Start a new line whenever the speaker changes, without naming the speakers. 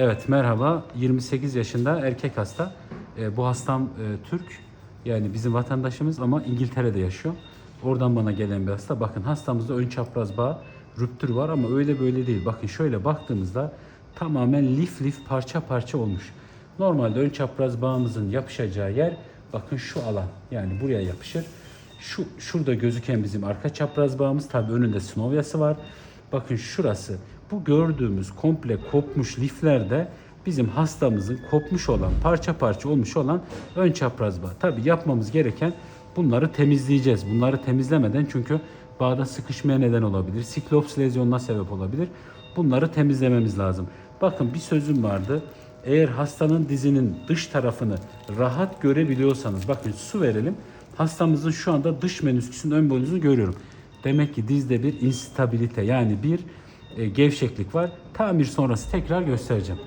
Evet merhaba. 28 yaşında erkek hasta. E, bu hastam e, Türk. Yani bizim vatandaşımız ama İngiltere'de yaşıyor. Oradan bana gelen bir hasta. Bakın hastamızda ön çapraz bağ rüptür var ama öyle böyle değil. Bakın şöyle baktığımızda tamamen lif lif parça parça olmuş. Normalde ön çapraz bağımızın yapışacağı yer bakın şu alan. Yani buraya yapışır. Şu şurada gözüken bizim arka çapraz bağımız tabii önünde synoviası var. Bakın şurası. Bu gördüğümüz komple kopmuş liflerde bizim hastamızın kopmuş olan, parça parça olmuş olan ön çapraz bağ. Tabii yapmamız gereken bunları temizleyeceğiz. Bunları temizlemeden çünkü bağda sıkışmaya neden olabilir. Siklops lezyonuna sebep olabilir. Bunları temizlememiz lazım. Bakın bir sözüm vardı. Eğer hastanın dizinin dış tarafını rahat görebiliyorsanız bakın su verelim. Hastamızın şu anda dış menüsküsün ön boynuzunu görüyorum. Demek ki dizde bir instabilite yani bir gevşeklik var. Tamir sonrası tekrar göstereceğim.